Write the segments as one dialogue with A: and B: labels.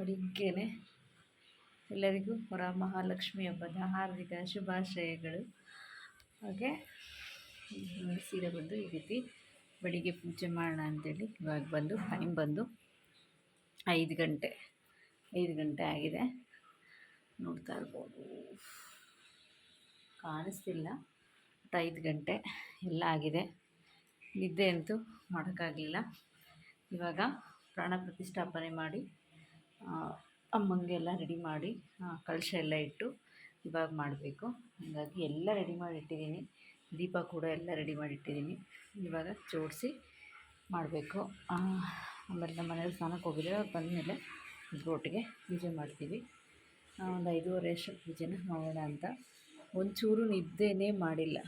A: ಬೆಳಿಗ್ಗೆನೆ ಎಲ್ಲರಿಗೂ ಹೊರ ಮಹಾಲಕ್ಷ್ಮಿ ಹಬ್ಬದ ಹಾರ್ದಿಕ ಶುಭಾಶಯಗಳು. ಹಾಗೆ ಸೀರೆ ಬಂದು ಈ ರೀತಿ ಬೆಳಿಗ್ಗೆ ಪೂಜೆ ಮಾಡೋಣ ಅಂತೇಳಿ ಇವಾಗ ಬಂದು, ಟೈಮ್ ಬಂದು ಐದು ಗಂಟೆ ಐದು ಗಂಟೆ ಆಗಿದೆ. ನೋಡ್ತಾ ಇರ್ಬೋದು. ಕಾಣಿಸ್ತಿಲ್ಲ ಬಟ್ ಐದು ಗಂಟೆ ಎಲ್ಲ ಆಗಿದೆ. ನಿದ್ದೆ ಅಂತೂ ಮಾಡೋಕ್ಕಾಗಲಿಲ್ಲ. ಇವಾಗ ಪ್ರಾಣ ಪ್ರತಿಷ್ಠಾಪನೆ ಮಾಡಿ ಅಮ್ಮಂಗೆ ಎಲ್ಲ ರೆಡಿ ಮಾಡಿ ಕಳಶ ಎಲ್ಲ ಇಟ್ಟು ಇವಾಗ ಮಾಡಬೇಕು. ಹಾಗಾಗಿ ಎಲ್ಲ ರೆಡಿ ಮಾಡಿ ಇಟ್ಟಿದ್ದೀನಿ. ದೀಪ ಕೂಡ ಎಲ್ಲ ರೆಡಿ ಮಾಡಿ ಇಟ್ಟಿದ್ದೀನಿ. ಇವಾಗ ಜೋಡಿಸಿ ಮಾಡಬೇಕು. ಆಮೇಲೆ ನಮ್ಮ ಮನೇಲಿ ಸ್ನಾನಕ್ಕೆ ಹೋಗಿದ್ರೆ ಅವ್ರು ಬಂದಮೇಲೆ ಒಟ್ಟಿಗೆ ಪೂಜೆ ಮಾಡ್ತೀವಿ. ಒಂದು ಐದೂವರೆ ಅಷ್ಟು ಪೂಜೆನ ಮಾಡೋಣ ಅಂತ. ಒಂಚೂರು ನಿದ್ದೆನೇ ಮಾಡಿಲ್ಲ.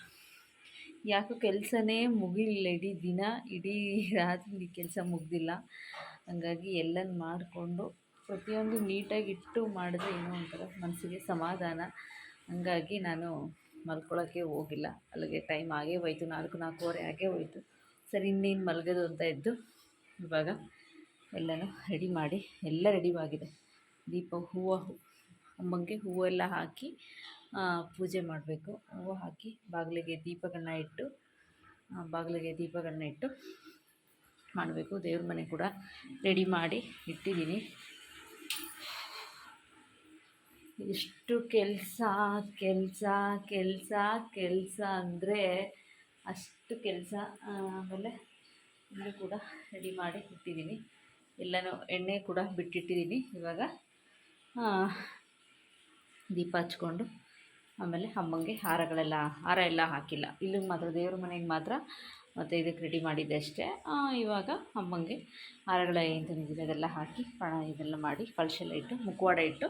A: ಯಾಕೋ ಕೆಲಸನೇ ಮುಗಿಲಿಲ್ಲ ಇಡೀ ದಿನ, ಇಡೀ ರಾತ್ರಿ ಕೆಲಸ ಮುಗ್ದಿಲ್ಲ. ಹಂಗಾಗಿ ಎಲ್ಲನೂ ಮಾಡಿಕೊಂಡು ಪ್ರತಿಯೊಂದು ನೀಟಾಗಿ ಇಟ್ಟು ಮಾಡಿದ್ರೆ ಏನೋ ಒಂಥರ ಮನಸ್ಸಿಗೆ ಸಮಾಧಾನ. ಹಂಗಾಗಿ ನಾನು ಮಲ್ಕೊಳ್ಳೋಕ್ಕೆ ಹೋಗಿಲ್ಲ. ಅಲ್ಲಿಗೆ ಟೈಮ್ ಆಗೇ ಹೋಯ್ತು. ನಾಲ್ಕು, ನಾಲ್ಕೂವರೆ ಆಗೇ ಹೋಯ್ತು. ಸರಿ, ಇನ್ನೇನು ಮಲಗೋದು ಅಂತ ಇದ್ದು ಇವಾಗ ಎಲ್ಲನೂ ರೆಡಿ ಮಾಡಿ, ಎಲ್ಲ ರೆಡಿವಾಗಿದೆ ದೀಪ, ಹೂವು ಅಮ್ಮಂಗೆ ಹೂವೆಲ್ಲ ಹಾಕಿ ಪೂಜೆ ಮಾಡಬೇಕು. ಹೂವು ಹಾಕಿ ಬಾಗಿಲಿಗೆ ದೀಪಗಳನ್ನ ಇಟ್ಟು ಬಾಗಿಲಿಗೆ ದೀಪಗಳನ್ನ ಇಟ್ಟು ಮಾಡಬೇಕು. ದೇವ್ರ ಮನೆ ಕೂಡ ರೆಡಿ ಮಾಡಿ ಇಟ್ಟಿದ್ದೀನಿ. ಎಷ್ಟು ಕೆಲಸ ಕೆಲಸ ಕೆಲಸ ಕೆಲಸ ಅಂದರೆ ಅಷ್ಟು ಕೆಲಸ ಆಮೇಲೆ ಇಲ್ಲೂ ಕೂಡ ರೆಡಿ ಮಾಡಿ ಇಟ್ಟಿದ್ದೀನಿ. ಎಲ್ಲನೂ ಎಣ್ಣೆ ಕೂಡ ಬಿಟ್ಟಿಟ್ಟಿದ್ದೀನಿ ಇವಾಗ. ದೀಪ ಹಚ್ಕೊಂಡು ಆಮೇಲೆ ಅಮ್ಮಂಗೆ ಹಾರಗಳೆಲ್ಲ, ಹಾರ ಎಲ್ಲ ಹಾಕಿಲ್ಲ. ಇಲ್ಲಿಗೆ ಮಾತ್ರ, ದೇವ್ರ ಮನೆಗೆ ಮಾತ್ರ ಮತ್ತು ಇದಕ್ಕೆ ರೆಡಿ ಮಾಡಿದ್ದೆ ಅಷ್ಟೇ. ಇವಾಗ ಅಮ್ಮಂಗೆ ಹಾರಗಳ ಏನು ತಂದಿದ್ದೀನಿ ಅದೆಲ್ಲ ಹಾಕಿ, ಪಣ ಇದೆಲ್ಲ ಮಾಡಿ ಕಳಶೆಲ್ಲ ಇಟ್ಟು, ಮುಖವಾಡ ಇಟ್ಟು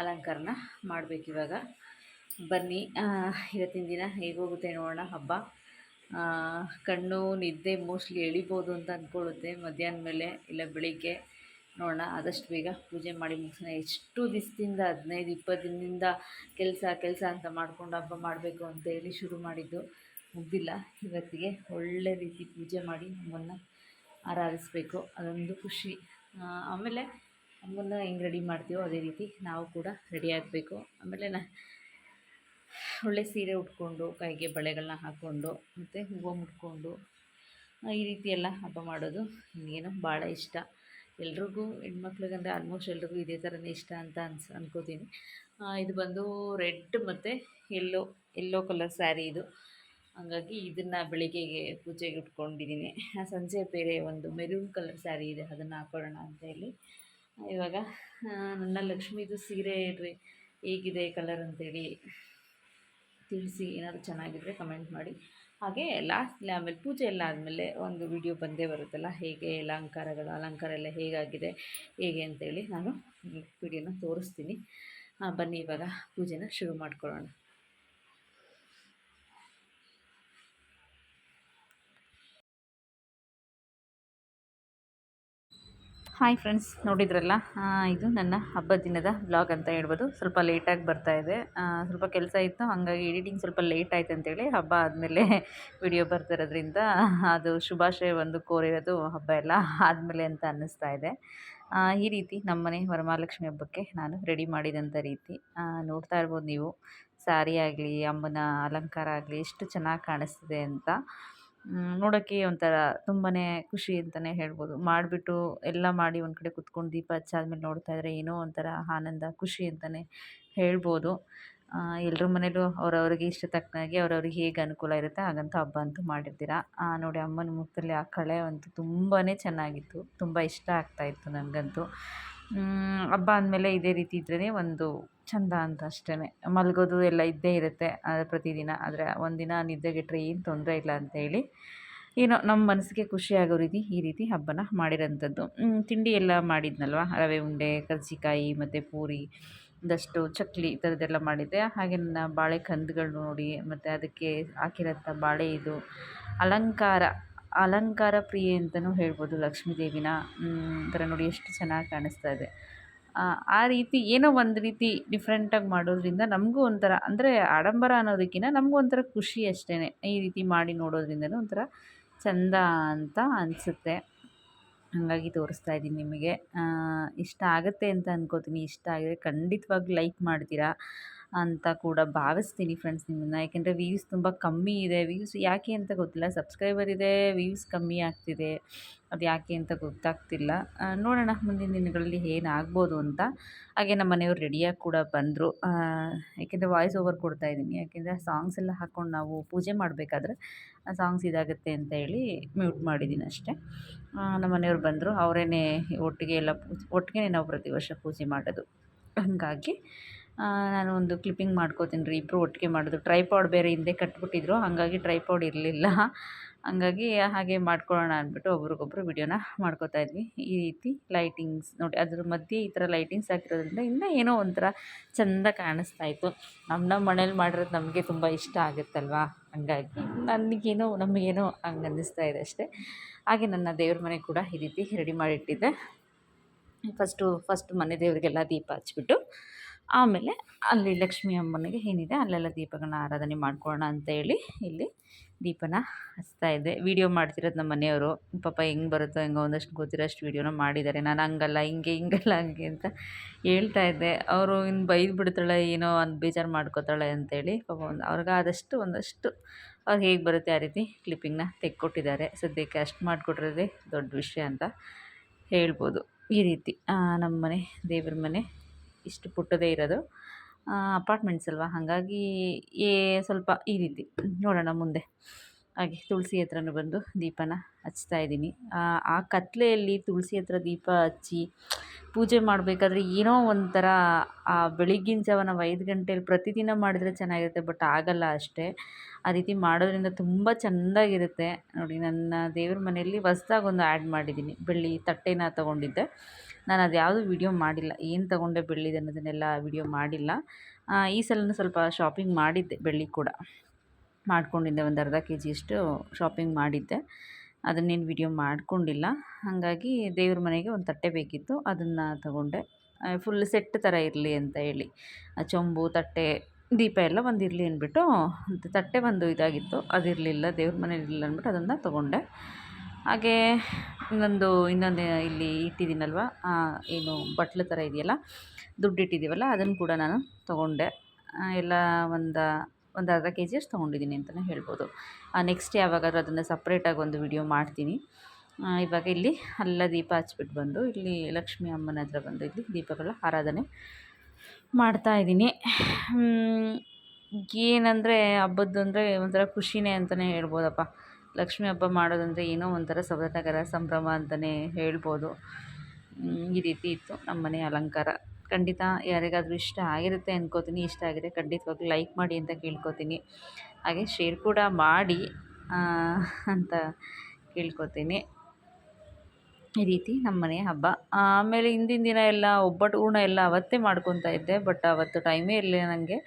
A: ಅಲಂಕಾರನ ಮಾಡಬೇಕು ಇವಾಗ. ಬನ್ನಿ ಇವತ್ತಿನ ದಿನ ಹೇಗೋಗುತ್ತೆ ನೋಡೋಣ ಹಬ್ಬ. ಕಣ್ಣು, ನಿದ್ದೆ, ಮೋಸ್ಟ್ಲಿ ಎಳಿಬೋದು ಅಂತ ಅಂದ್ಕೊಳ್ಳುತ್ತೆ ಮಧ್ಯಾಹ್ನ ಮೇಲೆ ಇಲ್ಲ ಬೆಳಿಗ್ಗೆ ನೋಡೋಣ. ಆದಷ್ಟು ಬೇಗ ಪೂಜೆ ಮಾಡಿ ಮುಗಿಸೋಣ. ಎಷ್ಟು ದಿವಸದಿಂದ, ಹದಿನೈದು, ಇಪ್ಪತ್ತು ದಿನದಿಂದ ಕೆಲಸ ಕೆಲಸ ಅಂತ ಮಾಡಿಕೊಂಡು ಹಬ್ಬ ಮಾಡಬೇಕು ಅಂತ ಹೇಳಿ ಶುರು ಮಾಡಿದ್ದು. ಮುಗ್ದಿಲ್ಲ. ಇವತ್ತಿಗೆ ಒಳ್ಳೆ ರೀತಿ ಪೂಜೆ ಮಾಡಿ ನಮ್ಮನ್ನು ಆರಾಧಿಸಬೇಕು. ಅದೊಂದು ಖುಷಿ. ಆಮೇಲೆ ಅಮ್ಮನ್ನ ಹೆಂಗೆ ರೆಡಿ ಮಾಡ್ತೀವೋ ಅದೇ ರೀತಿ ನಾವು ಕೂಡ ರೆಡಿ ಆಗಬೇಕು. ಆಮೇಲೆ ನ, ಒಳ್ಳೆ ಸೀರೆ ಉಟ್ಕೊಂಡು, ಕೈಗೆ ಬಳೆಗಳನ್ನ ಹಾಕ್ಕೊಂಡು ಮತ್ತು ಹೂವು ಮುಟ್ಕೊಂಡು ಈ ರೀತಿ ಎಲ್ಲ ಹಬ್ಬ ಮಾಡೋದು ನನಗೇನು ಭಾಳ ಇಷ್ಟ. ಎಲ್ರಿಗೂ ಹೆಣ್ಮಕ್ಳಿಗಂದರೆ ಆಲ್ಮೋಸ್ಟ್ ಎಲ್ರಿಗೂ ಇದೇ ಥರನೇ ಇಷ್ಟ ಅಂತ ಅನ್ಸ್, ಅನ್ಕೋತೀನಿ. ಇದು ಬಂದು ರೆಡ್ ಮತ್ತು ಎಲ್ಲೋ ಎಲ್ಲೋ ಕಲರ್ ಸ್ಯಾರಿ ಇದು. ಹಾಗಾಗಿ ಇದನ್ನು ಬೆಳಿಗ್ಗೆಗೆ ಪೂಜೆಗೆ ಉಟ್ಕೊಂಡಿದ್ದೀನಿ ಸಂಜೆ ಬೇರೆ ಒಂದು ಮೆರೂನ್ ಕಲರ್ ಸ್ಯಾರಿ ಇದೆ, ಅದನ್ನು ಹಾಕೊಳ್ಳೋಣ ಅಂತ ಹೇಳಿ. ಇವಾಗ ನನ್ನ ಲಕ್ಷ್ಮೀದು ಸೀರೆ ಇದ್ರಿ ಹೇಗಿದೆ ಕಲರ್ ಅಂತೇಳಿ ತಿಳಿಸಿ, ಏನಾದರೂ ಚೆನ್ನಾಗಿದ್ದರೆ ಕಮೆಂಟ್ ಮಾಡಿ. ಹಾಗೆ ಲಾಸ್ಟ್ ಆಮೇಲೆ ಪೂಜೆ ಎಲ್ಲ ಆದಮೇಲೆ ಒಂದು ವಿಡಿಯೋ ಬಂದೇ ಬರುತ್ತಲ್ಲ, ಹೇಗೆ ಅಲಂಕಾರಗಳು, ಅಲಂಕಾರ ಎಲ್ಲ ಹೇಗಾಗಿದೆ, ಹೇಗೆ ಅಂತೇಳಿ ನಾನು ವಿಡಿಯೋನ ತೋರಿಸ್ತೀನಿ. ಬನ್ನಿ ಇವಾಗ ಪೂಜೆನ ಶುರು ಮಾಡ್ಕೊಳ್ಳೋಣ. ಹಾಯ್ ಫ್ರೆಂಡ್ಸ್ ನೋಡಿದ್ರಲ್ಲ? ಇದು ನನ್ನ ಹಬ್ಬದ ದಿನದ ಬ್ಲಾಗ್ ಅಂತ ಹೇಳ್ಬೋದು. ಸ್ವಲ್ಪ ಲೇಟಾಗಿ ಬರ್ತಾ ಇದೆ. ಸ್ವಲ್ಪ ಕೆಲಸ ಇತ್ತು, ಹಾಗಾಗಿ ಎಡಿಟಿಂಗ್ ಸ್ವಲ್ಪ ಲೇಟ್ ಆಯ್ತು ಅಂತೇಳಿ ಹಬ್ಬ ಆದಮೇಲೆ ವಿಡಿಯೋ ಬರ್ತಿರೋದ್ರಿಂದ ಅದು ಶುಭಾಶಯ ಒಂದು ಕೋರಿರೋದು ಹಬ್ಬ ಎಲ್ಲ ಆದಮೇಲೆ ಅಂತ ಅನ್ನಿಸ್ತಾ ಇದೆ. ಈ ರೀತಿ ನಮ್ಮನೆ ವರಮಹಾಲಕ್ಷ್ಮಿ ಹಬ್ಬಕ್ಕೆ ನಾನು ರೆಡಿ ಮಾಡಿದಂಥ ರೀತಿ. ನೋಡ್ತಾ ಇರ್ಬೋದು ನೀವು. ಸ್ಯಾರಿ ಆಗಲಿ, ಅಮ್ಮನ ಅಲಂಕಾರ ಆಗಲಿ, ಎಷ್ಟು ಚೆನ್ನಾಗಿ ಕಾಣಿಸ್ತಿದೆ ಅಂತ. ನೋಡೋಕ್ಕೆ ಒಂಥರ ತುಂಬಾ ಖುಷಿ ಅಂತಲೇ ಹೇಳ್ಬೋದು. ಮಾಡಿಬಿಟ್ಟು ಎಲ್ಲ ಮಾಡಿ ಒಂದು ಕಡೆ ಕುತ್ಕೊಂಡು ದೀಪ ಹಚ್ಚಾದ್ಮೇಲೆ ನೋಡ್ತಾ ಇದ್ದರೆ ಏನೋ ಒಂಥರ ಆನಂದ, ಖುಷಿ ಅಂತಲೇ ಹೇಳ್ಬೋದು. ಎಲ್ಲರ ಮನೇಲೂ ಅವರವ್ರಿಗೆ ಇಷ್ಟ ತಕ್ಕನಾಗೆ ಅವ್ರವ್ರಿಗೆ ಹೇಗೆ ಅನುಕೂಲ ಇರುತ್ತೆ ಹಾಗಂತ ಹಬ್ಬ ಅಂತೂ ಮಾಡಿರ್ತೀರ. ನೋಡಿ ಅಮ್ಮನ ಮುಖದಲ್ಲಿ ಆ ಕಳೆ ಅಂತೂ ತುಂಬಾ ಚೆನ್ನಾಗಿತ್ತು. ತುಂಬ ಇಷ್ಟ ಆಗ್ತಾಯಿತ್ತು ನನಗಂತೂ. ಹಬ್ಬ ಅಂದಮೇಲೆ ಇದೇ ರೀತಿ ಇದ್ರೇ ಒಂದು ಚಂದ ಅಂತ ಅಷ್ಟೇ ಮಲಗೋದು ಎಲ್ಲ ಇದ್ದೇ ಇರುತ್ತೆ ಪ್ರತಿದಿನ. ಆದರೆ ಒಂದಿನ ನಿದ್ದೆಗೆಟ್ಟರೆ ಏನು ತೊಂದರೆ ಇಲ್ಲ ಅಂತೇಳಿ ಏನೋ ನಮ್ಮ ಮನಸ್ಸಿಗೆ ಖುಷಿಯಾಗೋ ರೀತಿ ಈ ರೀತಿ ಹಬ್ಬನ ಮಾಡಿರೋಂಥದ್ದು. ತಿಂಡಿ ಎಲ್ಲ ಮಾಡಿದ್ನಲ್ವ? ರವೆ, ಉಂಡೆ, ಕರ್ಜಿಕಾಯಿ, ಮತ್ತು ಪೂರಿ ಒಂದಷ್ಟು ಚಕ್ಲಿ ಈ ಥರದ್ದೆಲ್ಲ ಮಾಡಿದ್ದೆ. ಹಾಗೆ ನನ್ನ ಬಾಳೆ ಕಂದುಗಳು ನೋಡಿ, ಮತ್ತು ಅದಕ್ಕೆ ಹಾಕಿರೋಂಥ ಬಾಳೆ ಇದು ಅಲಂಕಾರ ಅಲಂಕಾರ ಪ್ರಿಯೆ ಅಂತಲೂ ಹೇಳ್ಬೋದು ಲಕ್ಷ್ಮೀ ದೇವಿನ. ಒಂಥರ ನೋಡಿ ಎಷ್ಟು ಚೆನ್ನಾಗಿ ಕಾಣಿಸ್ತಾ ಇದೆ. ಆ ರೀತಿ ಏನೋ ಒಂದು ರೀತಿ ಡಿಫ್ರೆಂಟಾಗಿ ಮಾಡೋದ್ರಿಂದ ನಮಗೂ ಒಂಥರ, ಅಂದರೆ ಆಡಂಬರ ಅನ್ನೋದಕ್ಕಿಂತ ನಮಗೂ ಒಂಥರ ಖುಷಿ ಅಷ್ಟೇ ಈ ರೀತಿ ಮಾಡಿ ನೋಡೋದ್ರಿಂದನೂ ಒಂಥರ ಚೆಂದ ಅಂತ ಅನಿಸುತ್ತೆ. ಹಾಗಾಗಿ ತೋರಿಸ್ತಾ ಇದ್ದೀನಿ ನಿಮಗೆ. ಇಷ್ಟ ಆಗುತ್ತೆ ಅಂತ ಅನ್ಕೋತೀನಿ. ಇಷ್ಟ ಆಗಿದ್ರೆ ಖಂಡಿತವಾಗ್ಲೂ ಲೈಕ್ ಮಾಡ್ತೀರಾ. ಅಂತ ಕೂಡ ಭಾವಿಸ್ತೀನಿ ಫ್ರೆಂಡ್ಸ್ ನಿಮ್ಮನ್ನು ಯಾಕೆಂದರೆ ವ್ಯೂಸ್ ತುಂಬ ಕಮ್ಮಿ ಇದೆ. ವ್ಯೂಸ್ ಯಾಕೆ ಅಂತ ಗೊತ್ತಿಲ್ಲ. ಸಬ್ಸ್ಕ್ರೈಬರ್ ಇದೆ ವ್ಯೂಸ್ ಕಮ್ಮಿ ಆಗ್ತಿದೆ. ಅದು ಯಾಕೆ ಅಂತ ಗೊತ್ತಾಗ್ತಿಲ್ಲ. ನೋಡೋಣ ಮುಂದಿನ ದಿನಗಳಲ್ಲಿ ಏನಾಗ್ಬೋದು ಅಂತ. ಹಾಗೆ ನಮ್ಮ ಮನೆಯವ್ರು ರೆಡಿಯಾಗಿ ಕೂಡ ಬಂದರು. ಯಾಕೆಂದರೆ ವಾಯ್ಸ್ ಓವರ್ ಕೊಡ್ತಾ ಇದ್ದೀನಿ. ಯಾಕೆಂದರೆ ಸಾಂಗ್ಸ್ ಎಲ್ಲ ಹಾಕ್ಕೊಂಡು ನಾವು ಪೂಜೆ ಮಾಡಬೇಕಾದ್ರೆ ಸಾಂಗ್ಸ್ ಇದಾಗುತ್ತೆ ಅಂತ ಹೇಳಿ ಮ್ಯೂಟ್ ಮಾಡಿದ್ದೀನಿ ಅಷ್ಟೇ. ನಮ್ಮ ಮನೆಯವ್ರು ಬಂದರು. ಅವರೇನೇ ಒಟ್ಟಿಗೆ ಎಲ್ಲ ಒಟ್ಟಿಗೆ ನಾವು ಪ್ರತಿ ವರ್ಷ ಪೂಜೆ ಮಾಡೋದು. ಹಾಗಾಗಿ ನಾನು ಒಂದು ಕ್ಲಿಪ್ಪಿಂಗ್ ಮಾಡ್ಕೋತೀನಿ ರೀ ಇಬ್ಬರು ಒಟ್ಟಿಗೆ ಮಾಡೋದು. ಟ್ರೈಪಾಡ್ ಬೇರೆ ಹಿಂದೆ ಕಟ್ಬಿಟ್ಟಿದ್ರು, ಹಾಗಾಗಿ ಟ್ರೈಪಾಡ್ ಇರಲಿಲ್ಲ. ಹಂಗಾಗಿ ಹಾಗೆ ಮಾಡ್ಕೊಳ್ಳೋಣ ಅಂದ್ಬಿಟ್ಟು ಒಬ್ರಿಗೊಬ್ರು ವಿಡಿಯೋನ ಮಾಡ್ಕೋತಾ ಇದ್ವಿ. ಈ ರೀತಿ ಲೈಟಿಂಗ್ಸ್ ನೋಡಿ, ಅದ್ರ ಮಧ್ಯೆ ಈ ಥರ ಲೈಟಿಂಗ್ಸ್ ಹಾಕಿರೋದ್ರಿಂದ ಇನ್ನೂ ಏನೋ ಒಂಥರ ಚೆಂದ ಕಾಣಿಸ್ತಾ ಇತ್ತು. ನಮ್ಮ ನಮ್ಮ ಮನೇಲಿ ಮಾಡಿರೋದು ನಮಗೆ ತುಂಬ ಇಷ್ಟ ಆಗುತ್ತಲ್ವಾ? ಹಂಗಾಗಿ ನನಗೇನೋ, ನಮಗೇನೋ ಹಂಗೆ ಅನ್ನಿಸ್ತಾ ಇದೆ ಅಷ್ಟೇ. ಹಾಗೆ ನನ್ನ ದೇವ್ರ ಮನೆ ಕೂಡ ಈ ರೀತಿ ರೆಡಿ ಮಾಡಿಟ್ಟಿದ್ದೆ. ಫಸ್ಟು ಫಸ್ಟ್ ಮನೆ ದೇವರಿಗೆಲ್ಲ ದೀಪ ಹಚ್ಬಿಟ್ಟು ಆಮೇಲೆ ಅಲ್ಲಿ ಲಕ್ಷ್ಮೀ ಅಮ್ಮನಿಗೆ ಏನಿದೆ, ಅಲ್ಲೆಲ್ಲ ದೀಪಗಳನ್ನ ಆರಾಧನೆ ಮಾಡ್ಕೊಳ್ಳೋಣ ಅಂತ ಹೇಳಿ ಇಲ್ಲಿ ದೀಪನ ಹಚ್ತಾ ಇದ್ದೆ. ವೀಡಿಯೋ ಮಾಡ್ತಿರೋದು ನಮ್ಮ ಮನೆಯವರು. ಪಾಪ ಹೆಂಗೆ ಬರುತ್ತೋ ಹೆಂಗೋ ಒಂದಷ್ಟು ಗೊತ್ತಿರೋಷ್ಟು ವೀಡಿಯೋನ ಮಾಡಿದ್ದಾರೆ. ನಾನು ಹಂಗಲ್ಲ, ಹಿಂಗೆ, ಹಿಂಗಲ್ಲ, ಹಂಗೆ ಅಂತ ಹೇಳ್ತಾ ಇದ್ದೆ. ಅವರು ಇನ್ನು ಬೈದು ಬಿಡ್ತಾಳೆ, ಏನೋ ಅಂತ ಬೇಜಾರು ಮಾಡ್ಕೋತಾಳೆ ಅಂತೇಳಿ ಪಾಪ ಒಂದು ಅವ್ರಿಗಾದಷ್ಟು ಒಂದಷ್ಟು ಅವ್ರು ಹೇಗೆ ಬರುತ್ತೆ ಆ ರೀತಿ ಕ್ಲಿಪ್ಪಿಂಗ್ನ ತೆಕ್ಕೊಟ್ಟಿದ್ದಾರೆ. ಸದ್ಯಕ್ಕೆ ಅಷ್ಟು ಮಾಡಿಕೊಟ್ಟಿರೋದೇ ದೊಡ್ಡ ವಿಷಯ ಅಂತ ಹೇಳ್ಬೋದು. ಈ ರೀತಿ ನಮ್ಮ ಮನೆ ದೇವ್ರ ಮನೆ ಇಷ್ಟು ಪುಟ್ಟದೇ ಇರೋದು. ಅಪಾರ್ಟ್ಮೆಂಟ್ಸ್ ಅಲ್ವಾ? ಹಾಗಾಗಿ ಏ, ಸ್ವಲ್ಪ ಈ ರೀತಿ. ನೋಡೋಣ ಮುಂದೆ. ಹಾಗೆ ತುಳಸಿ ಹತ್ರನೂ ಬಂದು ದೀಪನ ಹಚ್ತಾ ಇದ್ದೀನಿ. ಆ ಕತ್ಲೆಯಲ್ಲಿ ತುಳಸಿ ಹತ್ರ ದೀಪ ಹಚ್ಚಿ ಪೂಜೆ ಮಾಡಬೇಕಾದ್ರೆ ಏನೋ ಒಂಥರ ಆ ಬೆಳಗ್ಗಿನ ಜಾವ ನಾವು ಐದು ಗಂಟೆಯಲ್ಲಿ ಪ್ರತಿದಿನ ಮಾಡಿದರೆ ಚೆನ್ನಾಗಿರುತ್ತೆ, ಬಟ್ ಆಗಲ್ಲ ಅಷ್ಟೇ. ಆ ರೀತಿ ಮಾಡೋದ್ರಿಂದ ತುಂಬ ಚೆಂದಾಗಿರುತ್ತೆ. ನೋಡಿ, ನನ್ನ ದೇವ್ರ ಮನೆಯಲ್ಲಿ ಹೊಸ್ದಾಗಿ ಒಂದು ಆ್ಯಡ್ ಮಾಡಿದ್ದೀನಿ. ಬೆಳ್ಳಿ ತಟ್ಟೆನ ತೊಗೊಂಡಿದ್ದೆ. ನಾನು ಅದು ಯಾವುದೂ ವೀಡಿಯೋ ಮಾಡಿಲ್ಲ. ಏನು ತೊಗೊಂಡೆ ಬೆಳ್ಳಿದು ಅನ್ನೋದನ್ನೆಲ್ಲ ವೀಡಿಯೋ ಮಾಡಿಲ್ಲ. ಈ ಸಲನೂ ಸ್ವಲ್ಪ ಶಾಪಿಂಗ್ ಮಾಡಿದ್ದೆ, ಬೆಳ್ಳಿ ಕೂಡ. ಮಾಡ್ಕೊಂಡಿದ್ದೆ ಒಂದು ಅರ್ಧ ಕೆ ಜಿಯಷ್ಟು ಶಾಪಿಂಗ್ ಮಾಡಿದ್ದೆ. ಅದನ್ನೇನು ವಿಡಿಯೋ ಮಾಡಿಕೊಂಡಿಲ್ಲ. ಹಾಗಾಗಿ ದೇವ್ರ ಮನೆಗೆ ಒಂದು ತಟ್ಟೆ ಬೇಕಿತ್ತು. ಅದನ್ನು ತಗೊಂಡೆ. ಫುಲ್ ಸೆಟ್ ಥರ ಇರಲಿ ಅಂತ ಹೇಳಿ. ಚೊಂಬು, ತಟ್ಟೆ, ದೀಪ ಎಲ್ಲ ಒಂದು ಇರಲಿ ಅಂದ್ಬಿಟ್ಟು, ತಟ್ಟೆ ಒಂದು ಇದಾಗಿತ್ತು. ಅದಿರಲಿಲ್ಲ, ದೇವ್ರ ಮನೇಲಿ ಇರಲಿಲ್ಲ ಅಂದ್ಬಿಟ್ಟು ಅದನ್ನು ತೊಗೊಂಡೆ. ಹಾಗೇ ಇನ್ನೊಂದು ಇನ್ನೊಂದು ಇಲ್ಲಿ ಇಟ್ಟಿದ್ದೀನಲ್ವ? ಏನು ಬಟ್ಲು ಥರ ಇದೆಯಲ್ಲ? ದುಡ್ಡು ಇಟ್ಟಿದ್ದೀವಲ್ಲ, ಅದನ್ನು ಕೂಡ ನಾನು ತೊಗೊಂಡೆ. ಎಲ್ಲ ಒಂದು ಒಂದು ಅರ್ಧ ಕೆ ಜಿಯಷ್ಟು ತೊಗೊಂಡಿದ್ದೀನಿ ಅಂತಲೇ ಹೇಳ್ಬೋದು. ನೆಕ್ಸ್ಟ್ ಯಾವಾಗಾದ್ರೂ ಅದನ್ನು ಸಪ್ರೇಟಾಗಿ ಒಂದು ವಿಡಿಯೋ ಮಾಡ್ತೀನಿ. ಇವಾಗ ಇಲ್ಲಿ ಅಲ್ಲ ದೀಪ ಹಚ್ಬಿಟ್ಟು ಬಂದು, ಇಲ್ಲಿ ಲಕ್ಷ್ಮೀ ಅಮ್ಮನ ಹತ್ರ ಬಂದು ಇಲ್ಲಿ ದೀಪಗಳ ಆರಾಧನೆ ಮಾಡ್ತಾಯಿದ್ದೀನಿ ಏನಂದರೆ ಹಬ್ಬದ್ದು ಅಂದರೆ ಒಂಥರ ಖುಷಿನೇ ಅಂತಲೇ ಹೇಳ್ಬೋದಪ್ಪ. ಲಕ್ಷ್ಮೀ ಹಬ್ಬ ಮಾಡೋದಂದರೆ ಏನೋ ಒಂಥರ ಸಡಗರ ಸಂಭ್ರಮ ಅಂತಲೇ ಹೇಳ್ಬೋದು. ಈ ರೀತಿ ಇತ್ತು ನಮ್ಮ ಮನೆ ಅಲಂಕಾರ. ಖಂಡಿತ ಯಾರಿಗಾದರೂ ಇಷ್ಟ ಆಗಿರುತ್ತೆ ಅಂದ್ಕೋತೀನಿ ಇಷ್ಟ ಆಗಿದೆ ಖಂಡಿತವಾಗ್ಲೂ ಲೈಕ್ ಮಾಡಿ ಅಂತ ಕೇಳ್ಕೊತೀನಿ. ಹಾಗೆ ಶೇರ್ ಕೂಡ ಮಾಡಿ ಅಂತ ಕೇಳ್ಕೊತೀನಿ. ಈ ರೀತಿ ನಮ್ಮ ಮನೆ ಹಬ್ಬ. ಆಮೇಲೆ ಹಿಂದಿನ ದಿನ ಎಲ್ಲ ಒಬ್ಬಟ್ಟು ಹೂರ್ಣ ಎಲ್ಲ ಅವತ್ತೇ ಮಾಡ್ಕೊತಾ ಇದ್ದೆ, ಬಟ್ ಅವತ್ತು ಟೈಮೇ ಇರಲಿಲ್ಲ ನನಗೆ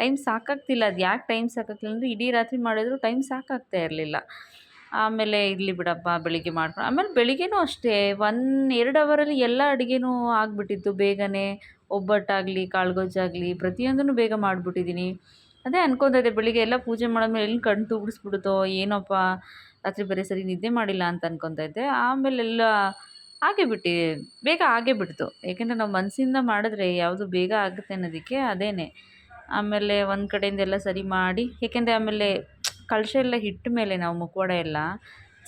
A: ಟೈಮ್ ಸಾಕಾಗ್ತಿಲ್ಲ. ಅದು ಯಾಕೆ ಟೈಮ್ ಸಾಕಾಗ್ತಿಲ್ಲ ಅಂದರೆ ಇಡೀ ರಾತ್ರಿ ಮಾಡಿದ್ರು ಟೈಮ್ ಸಾಕಾಗ್ತಾ ಇರಲಿಲ್ಲ. ಆಮೇಲೆ ಇರಲಿ ಬಿಡಪ್ಪ, ಬೆಳಿಗ್ಗೆ ಮಾಡ್ಕೊಂಡು ಆಮೇಲೆ ಬೆಳಿಗ್ಗೆನೂ ಅಷ್ಟೇ. ಒನ್ ಎರಡು ಅವರಲ್ಲಿ ಎಲ್ಲ ಅಡುಗೆನೂ ಆಗಿಬಿಟ್ಟಿತ್ತು. ಬೇಗನೆ ಒಬ್ಬಟ್ಟಾಗಲಿ ಕಾಳುಗೊಜ್ಜಾಗಲಿ ಪ್ರತಿಯೊಂದನ್ನು ಬೇಗ ಮಾಡಿಬಿಟ್ಟಿದ್ದೀನಿ ಅದೇ ಅನ್ಕೊಂತಾ ಇದ್ದೆ, ಬೆಳಿಗ್ಗೆ ಎಲ್ಲ ಪೂಜೆ ಮಾಡಿದ್ಮೇಲೆ ಎಲ್ಲಿ ಕಣ್ಣು ತೂಗಿಸ್ಬಿಡುತ್ತೋ ಏನೋಪ್ಪ, ರಾತ್ರಿ ಬರೀ ಸರಿ ನಿದ್ದೆ ಮಾಡಿಲ್ಲ ಅಂತ ಅನ್ಕೊತಾ ಇದ್ದೆ. ಆಮೇಲೆಲ್ಲ ಆಗೇ ಬಿಟ್ಟು, ಬೇಗ ಆಗೇ ಬಿಡ್ತು. ಏಕೆಂದರೆ ನಾವು ಮನಸ್ಸಿಂದ ಮಾಡಿದ್ರೆ ಯಾವುದು ಬೇಗ ಆಗುತ್ತೆ ಅನ್ನೋದಕ್ಕೆ ಅದೇನೆ. ಆಮೇಲೆ ಒಂದು ಕಡೆಯಿಂದ ಎಲ್ಲ ಸರಿ ಮಾಡಿ, ಏಕೆಂದರೆ ಆಮೇಲೆ ಕಳಶ ಎಲ್ಲ ಇಟ್ಟ ಮೇಲೆ ನಾವು ಮುಖವಾಡ ಎಲ್ಲ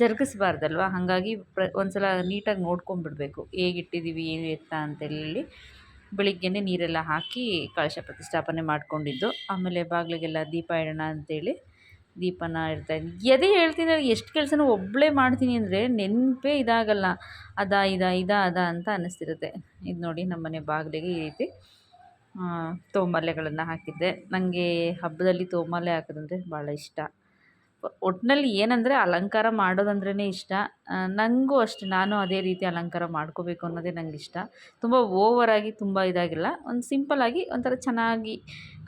A: ಜರುಗಿಸ್ಬಾರ್ದಲ್ವ? ಹಾಗಾಗಿ ಪ್ರ ಒಂದು ಸಲ ನೀಟಾಗಿ ನೋಡ್ಕೊಂಬಿಡ್ಬೇಕು ಹೇಗೆ ಇಟ್ಟಿದ್ದೀವಿ ಏನು ಎತ್ತ ಅಂತೇಳಿ ಬೆಳಿಗ್ಗೆನೇ ನೀರೆಲ್ಲ ಹಾಕಿ ಕಳಶ ಪ್ರತಿಷ್ಠಾಪನೆ ಮಾಡ್ಕೊಂಡಿದ್ದು. ಆಮೇಲೆ ಬಾಗಿಲಿಗೆಲ್ಲ ದೀಪ ಇಡೋಣ ಅಂತೇಳಿ ದೀಪನ ಇಡ್ತಾ ಎದೆ ಹೇಳ್ತೀನಿ ಎಷ್ಟು ಕೆಲಸನೂ ಒಬ್ಬಳೇ ಮಾಡ್ತೀನಿ ಅಂದರೆ ನೆನಪೇ ಇದಾಗಲ್ಲ. ಅದಾ, ಇದ ಇದ, ಅದ ಅಂತ ಅನ್ನಿಸ್ತಿರುತ್ತೆ ಇದು ನೋಡಿ ನಮ್ಮನೆ ಬಾಗಿಲಿಗೆ ಈ ರೀತಿ ತೋಮಾಲೆಗಳನ್ನು ಹಾಕಿದ್ದೆ. ನನಗೆ ಹಬ್ಬದಲ್ಲಿ ತೋಮಾಲೆ ಹಾಕೋದಂದ್ರೆ ಭಾಳ ಇಷ್ಟ. ಒಟ್ಟಿನಲ್ಲಿ ಏನಂದರೆ ಅಲಂಕಾರ ಮಾಡೋದಂದ್ರೇ ಇಷ್ಟ. ನನಗೂ ಅಷ್ಟೆ, ನಾನು ಅದೇ ರೀತಿ ಅಲಂಕಾರ ಮಾಡ್ಕೋಬೇಕು ಅನ್ನೋದೇ ನಂಗೆ ಇಷ್ಟ ತುಂಬ ಓವರಾಗಿ ತುಂಬ ಇದಾಗಿಲ್ಲ. ಒಂದು ಸಿಂಪಲಾಗಿ ಒಂಥರ ಚೆನ್ನಾಗಿ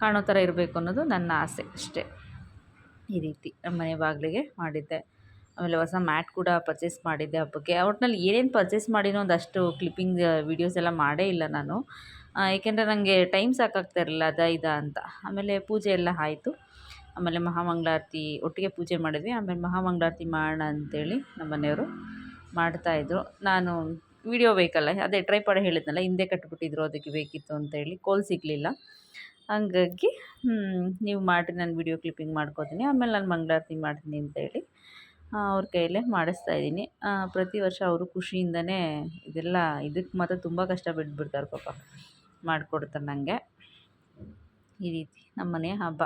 A: ಕಾಣೋ ಥರ ಇರಬೇಕು ಅನ್ನೋದು ನನ್ನ ಆಸೆ ಅಷ್ಟೇ. ಈ ರೀತಿ ನಮ್ಮ ಮನೆ ಬಾಗಿಲಿಗೆ ಮಾಡಿದ್ದೆ. ಆಮೇಲೆ ಹೊಸ ಮ್ಯಾಟ್ ಕೂಡ ಪರ್ಚೇಸ್ ಮಾಡಿದ್ದೆ ಹಬ್ಬಕ್ಕೆ. ಒಟ್ಟಿನಲ್ಲಿ ಏನೇನು ಪರ್ಚೇಸ್ ಮಾಡಿನೋ ಒಂದಷ್ಟು ಕ್ಲಿಪ್ಪಿಂಗ್ ವೀಡಿಯೋಸ್ ಎಲ್ಲ ಮಾಡೇ ಇಲ್ಲ ನಾನು. ಏಕೆಂದರೆ ನನಗೆ ಟೈಮ್ ಸಾಕಾಗ್ತಾ ಇರಲಿಲ್ಲ, ಅದ ಇದ ಅಂತ. ಆಮೇಲೆ ಪೂಜೆ ಎಲ್ಲ ಆಯಿತು. ಆಮೇಲೆ ಮಹಾಮಂಗಳಾರತಿ ಒಟ್ಟಿಗೆ ಪೂಜೆ ಮಾಡಿದ್ವಿ. ಆಮೇಲೆ ಮಹಾಮಂಗಳಾರತಿ ಮಾಡೋಣ ಅಂತೇಳಿ ನಮ್ಮ ಮನೆಯವರು ಮಾಡ್ತಾಯಿದ್ರು ನಾನು ವಿಡಿಯೋ ಬೇಕಲ್ಲ, ಅದೇ ಟ್ರೈಪಾಡ್ ಹೇಳಿದ್ನಲ್ಲ, ಹಿಂದೆ ಕಟ್ಬಿಟ್ಟಿದ್ರು, ಅದಕ್ಕೆ ಬೇಕಿತ್ತು ಅಂತೇಳಿ ಕೋಲ್ ಸಿಗಲಿಲ್ಲ. ಹಂಗಾಗಿ ನೀವು ಮಾಡಿರಿ, ನಾನು ವಿಡಿಯೋ ಕ್ಲಿಪ್ಪಿಂಗ್ ಮಾಡ್ಕೋತೀನಿ. ಆಮೇಲೆ ನಾನು ಮಂಗಳಾರತಿ ಮಾಡ್ತೀನಿ ಅಂತೇಳಿ ಅವ್ರ ಕೈಯಲ್ಲೇ ಮಾಡಿಸ್ತಾ ಇದ್ದೀನಿ. ಪ್ರತಿ ವರ್ಷ ಅವರು ಖುಷಿಯಿಂದನೇ ಇದೆಲ್ಲ, ಇದಕ್ಕೆ ಮಾತ್ರ ತುಂಬ ಕಷ್ಟ ಬಿಟ್ಬಿಡ್ತಾರೆ ಪಾಪ, ಮಾಡಿಕೊಡ್ತಾರೆ ನನಗೆ ಈ ರೀತಿ ನಮ್ಮ ಮನೆಯ ಹಬ್ಬ.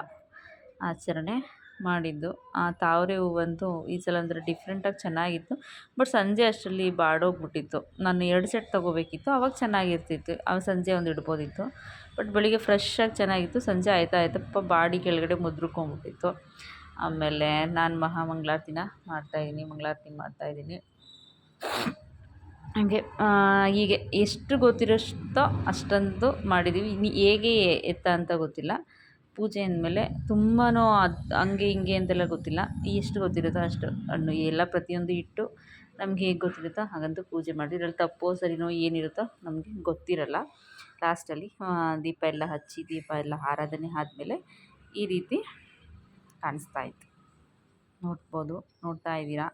A: ಆಚರಣೆ ಮಾಡಿದ್ದು. ಆ ತಾವರೆ ಹೂವಂತೂ ಈ ಸಲ ಅಂದರೆ ಡಿಫ್ರೆಂಟಾಗಿ ಚೆನ್ನಾಗಿತ್ತು. ಬಟ್ ಸಂಜೆ ಅಷ್ಟರಲ್ಲಿ ಬಾಡೋಗ್ಬಿಟ್ಟಿತ್ತು. ನಾನು ಎರಡು ಸೆಟ್ ತೊಗೋಬೇಕಿತ್ತು. ಅವಾಗ ಚೆನ್ನಾಗಿರ್ತಿತ್ತು. ಅವಾಗ ಸಂಜೆ ಒಂದು ಇಡ್ಬೋದಿತ್ತು. ಬಟ್ ಬೆಳಿಗ್ಗೆ ಫ್ರೆಶ್ಶಾಗಿ ಚೆನ್ನಾಗಿತ್ತು. ಸಂಜೆ ಆಯ್ತಾ ಆಯ್ತಪ್ಪ ಬಾಡಿ ಕೆಳಗಡೆ ಮುದ್ರಕೊಂಬಿಟ್ಟಿತ್ತು ಆಮೇಲೆ ನಾನು ಮಹಾ ಮಂಗಳಾರತಿನ ಮಾಡ್ತಾಯಿದ್ದೀನಿ ಮಂಗಳಾರತಿ ಮಾಡ್ತಾಯಿದ್ದೀನಿ ಹಾಗೆ ಹೀಗೆ ಎಷ್ಟು ಗೊತ್ತಿರೋಷ್ಟೋ ಅಷ್ಟಂತೂ ಮಾಡಿದ್ದೀವಿ ಇನ್ನು ಹೇಗೆ ಎತ್ತ ಅಂತ ಗೊತ್ತಿಲ್ಲ. ಪೂಜೆ ಅಂದಮೇಲೆ ತುಂಬಾ ಅದು ಹಂಗೆ ಹಿಂಗೆ ಅಂತೆಲ್ಲ ಗೊತ್ತಿಲ್ಲ. ಎಷ್ಟು ಗೊತ್ತಿರುತ್ತೋ ಅಷ್ಟು ಹಣ್ಣು, ಎಲ್ಲ ಪ್ರತಿಯೊಂದು ಇಟ್ಟು ನಮ್ಗೆ ಹೇಗೆ ಗೊತ್ತಿರುತ್ತೋ ಹಾಗಂತೂ ಪೂಜೆ ಮಾಡಿ ಇದ್ರಲ್ಲಿ ತಪ್ಪೋ ಸರಿನೋ ಏನಿರುತ್ತೋ ನಮಗೆ ಗೊತ್ತಿರಲ್ಲ. ಲಾಸ್ಟಲ್ಲಿ ದೀಪ ಎಲ್ಲ ಹಚ್ಚಿ, ದೀಪ ಎಲ್ಲ ಆರಾಧನೆ ಆದಮೇಲೆ ಈ ರೀತಿ ಕಾಣಿಸ್ತಾ ಇತ್ತು. ನೋಡ್ಬೋದು, ನೋಡ್ತಾ ಇದ್ದೀರಾ?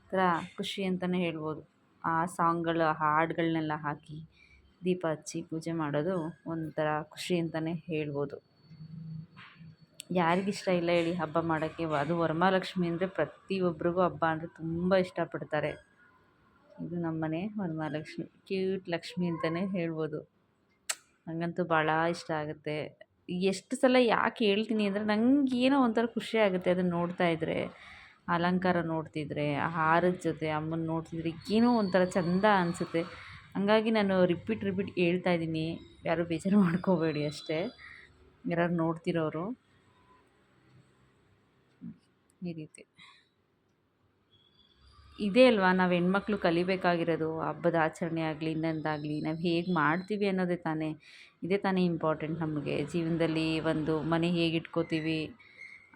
A: ಒಂಥರ ಖುಷಿ ಅಂತಲೇ ಹೇಳ್ಬೋದು. ಆ ಸಾಂಗ್ಗಳು ಹಾಡುಗಳನ್ನೆಲ್ಲ ಹಾಕಿ. ದೀಪ ಹಚ್ಚಿ ಪೂಜೆ ಮಾಡೋದು ಒಂಥರ ಖುಷಿ ಅಂತಲೇ ಹೇಳ್ಬೋದು. ಯಾರಿಗಿಷ್ಟ ಇಲ್ಲ ಹೇಳಿ ಹಬ್ಬ ಮಾಡೋಕ್ಕೆ. ಅದು ವರಮಹಾಲಕ್ಷ್ಮಿ ಅಂದರೆ ಪ್ರತಿಯೊಬ್ಬರಿಗೂ ಹಬ್ಬ ಅಂದರೆ ತುಂಬ ಇಷ್ಟಪಡ್ತಾರೆ. ಇದು ನಮ್ಮನೆ ವರಮಹಾಲಕ್ಷ್ಮಿ. ಕ್ಯೂಟ್ ಲಕ್ಷ್ಮಿ ಅಂತಲೇ ಹೇಳ್ಬೋದು. ನನಗಂತೂ ಭಾಳ ಇಷ್ಟ ಆಗುತ್ತೆ. ಎಷ್ಟು ಸಲ ಯಾಕೆ ಹೇಳ್ತೀನಿ ಅಂದರೆ ನನಗೆ ಏನೋ ಒಂಥರ ಖುಷಿ ಆಗುತ್ತೆ ಅದನ್ನು ನೋಡ್ತಾ ಇದ್ದರೆ ಅಲಂಕಾರ ನೋಡ್ತಿದ್ರೆ, ಆ ಹಾರದ ಜೊತೆ ಅಮ್ಮನ ನೋಡ್ತಿದ್ರೆ ಏನೋ ಒಂಥರ ಚಂದ ಅನಿಸುತ್ತೆ. ಹಂಗಾಗಿ ನಾನು ರಿಪೀಟ್ ರಿಪೀಟ್ ಹೇಳ್ತಾ ಇದ್ದೀನಿ. ಯಾರೂ ಬೇಜಾರು ಮಾಡ್ಕೋಬೇಡಿ ಅಷ್ಟೇ. ಯಾರು ನೋಡ್ತಿರೋರು. ಈ ರೀತಿ. ಇದೇ ಅಲ್ವಾ, ನಾವು ಹೆಣ್ಮಕ್ಳು ಕಲಿಬೇಕಾಗಿರೋದು. ಹಬ್ಬದ ಆಚರಣೆ ಆಗಲಿ, ಇನ್ನೊಂದಾಗಲಿ, ನಾವು ಹೇಗೆ ಮಾಡ್ತೀವಿ ಅನ್ನೋದೇ ತಾನೇ. ಇದೇ ತಾನೇ ಇಂಪಾರ್ಟೆಂಟ್ ನಮಗೆ. ಜೀವನದಲ್ಲಿ ಒಂದು ಮನೆ ಹೇಗೆ ಇಟ್ಕೋತೀವಿ,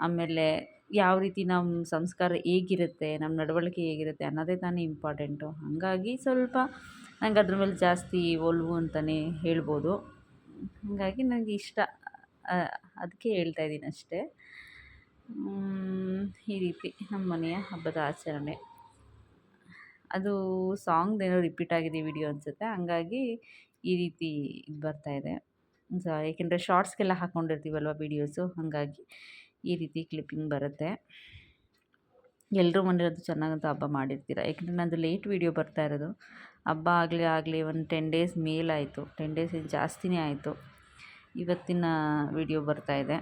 A: ಆಮೇಲೆ ಯಾವ ರೀತಿ ನಮ್ಮ ಸಂಸ್ಕಾರ ಹೇಗಿರುತ್ತೆ ನಮ್ಮ ನಡವಳಿಕೆ ಹೇಗಿರುತ್ತೆ ಅನ್ನೋದೇ ತಾನೇ ಇಂಪಾರ್ಟೆಂಟು ಹಾಗಾಗಿ ಸ್ವಲ್ಪ ನಂಗೆ ಅದ್ರ ಮೇಲೆ ಜಾಸ್ತಿ ಒಲವು ಅಂತಲೇ ಹೇಳ್ಬೋದು. ಹಾಗಾಗಿ ನನಗೆ ಇಷ್ಟ ಅದಕ್ಕೆ ಹೇಳ್ತಾ ಇದ್ದೀನಿ ಅಷ್ಟೇ. ಈ ರೀತಿ ನಮ್ಮ ಮನೆಯ ಹಬ್ಬದ ಆಚರಣೆ. ಅದು ಸಾಂಗ್ದೇನೋ ರಿಪೀಟ್ ಆಗಿದೆ ವಿಡಿಯೋ ಅನಿಸುತ್ತೆ. ಹಂಗಾಗಿ ಈ ರೀತಿ ಇದು ಬರ್ತಾಯಿದೆ ಸೊ ಏಕೆಂದರೆ ಶಾರ್ಟ್ಸ್ಗೆಲ್ಲ ಹಾಕ್ಕೊಂಡಿರ್ತೀವಲ್ವ ವೀಡಿಯೋಸು, ಹಾಗಾಗಿ ಈ ರೀತಿ ಕ್ಲಿಪ್ಪಿಂಗ್ ಬರುತ್ತೆ. ಎಲ್ಲರೂ ಮನೆಯದು ಚೆನ್ನಾಗಂತೂ ಹಬ್ಬ ಮಾಡಿರ್ತೀರ. ಏಕೆಂದರೆ ನಂದು ಲೇಟ್ ವೀಡಿಯೋ ಬರ್ತಾ ಇರೋದು. ಹಬ್ಬ ಆಗಲಿ ಆಗಲಿ ಒಂದು ಟೆನ್ ಡೇಸ್ ಮೇಲಾಯಿತು. ಟೆನ್ ಡೇಸ್ ಜಾಸ್ತಿನೇ ಆಯಿತು. ಇವತ್ತಿನ ವೀಡಿಯೋ ಬರ್ತಾಯಿದೆ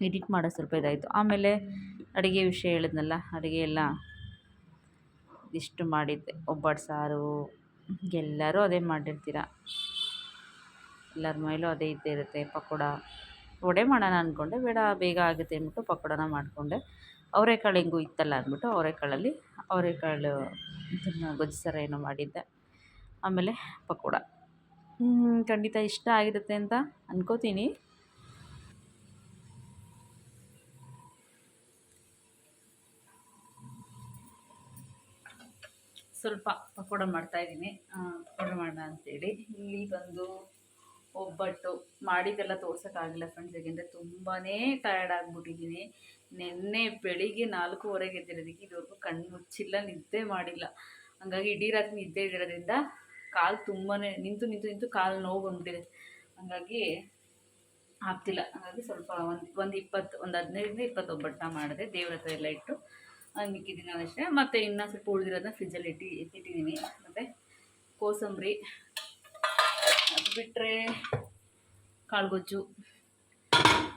A: ಎಡಿಟ್ ಮಾಡೋ ಸ್ವಲ್ಪ ಇದಾಯಿತು. ಆಮೇಲೆ ಅಡುಗೆ ವಿಷಯ ಹೇಳಿದ್ನಲ್ಲ, ಅಡುಗೆ ಎಲ್ಲ ಇಷ್ಟು ಮಾಡಿದ್ದೆ. ಒಬ್ಬಟ್ಟು ಸಾರು, ಎಲ್ಲರೂ ಅದೇ ಮಾಡಿರ್ತೀರ. ಎಲ್ಲರ ಮೈಲೂ ಅದೇ ಇದ್ದೇ ಇರುತ್ತೆ ಪಕೋಡ. ವಡೆ ಮಾಡೋಣ ಅಂದ್ಕೊಂಡೆ ಬೇಡ ಬೇಗ ಆಗುತ್ತೆ ಅಂದ್ಬಿಟ್ಟು ಪಕೋಡನ ಮಾಡಿಕೊಂಡೆ. ಅವರೆಕಾಳು ಹೆಂಗೂ ಇತ್ತಲ್ಲ ಅಂದ್ಬಿಟ್ಟು ಅವರೆಕಾಳಲ್ಲಿ, ಅವರೆಕಾಳು ಇದನ್ನು ಗೊಜ್ಜು ಏನೋ ಮಾಡಿದ್ದೆ. ಆಮೇಲೆ ಪಕೋಡ. ಖಂಡಿತ ಇಷ್ಟ ಆಗಿರುತ್ತೆ ಅಂತ ಅನ್ಕೋತೀನಿ. ಸ್ವಲ್ಪ ಪಕೋಡ ಮಾಡ್ತಾಯಿದ್ದೀನಿ ಪಕೋಡ ಮಾಡೋಣ ಅಂತೇಳಿ. ಇಲ್ಲಿ ಬಂದು ಒಬ್ಬಟ್ಟು ಮಾಡಿದ್ದೆಲ್ಲ ತೋರ್ಸೋಕ್ಕಾಗಿಲ್ಲ ಫ್ರೆಂಡ್ಸ್ ಯಾಕೆಂದರೆ ತುಂಬಾ ಟಯರ್ಡ್ ಆಗಿಬಿಟ್ಟಿದ್ದೀನಿ ನಿನ್ನೆ ಬೆಳಿಗ್ಗೆ ನಾಲ್ಕೂವರೆಗೆ ಎದ್ದಿರೋದಕ್ಕೆ ಇದುವರೆಗೂ ಕಣ್ಣು ಮುಚ್ಚಿಲ್ಲ, ನಿದ್ದೆ ಮಾಡಿಲ್ಲ. ಹಂಗಾಗಿ ಇಡೀ ರಾತ್ರಿ ನಿದ್ದೆ ಇರೋದ್ರಿಂದ ಕಾಲು ತುಂಬಾ ನಿಂತು ನಿಂತು ನಿಂತು ಕಾಲು ನೋವು ಬಂದ್ಬಿಟ್ಟಿದೆ. ಹಂಗಾಗಿ ಆಗ್ತಿಲ್ಲ. ಹಾಗಾಗಿ ಸ್ವಲ್ಪ ಒಂದು ಒಂದು ಇಪ್ಪತ್ತು, ಒಂದು ಹದಿನೈದರಿಂದ ಇಪ್ಪತ್ತು ಒಬ್ಬಟ್ಟನ್ನ ಮಾಡಿದೆ. ದೇವ್ರ ಹತ್ರ ಎಲ್ಲ ಇಟ್ಟು ಮಿಕ್ಕಿದ್ದೀನಿ ಅಷ್ಟೇ ಮತ್ತು ಇನ್ನೂ ಸ್ವಲ್ಪ ಉಳಿದಿರೋದನ್ನ ಫ್ರಿಜ್ಜಲ್ಲಿ ಇಟ್ಟು ಎತ್ತಿಟ್ಟಿದ್ದೀನಿ ಮತ್ತು ಕೋಸಂಬರಿ ಅದು ಬಿಟ್ಟರೆ ಕಾಳುಗೊಜ್ಜು.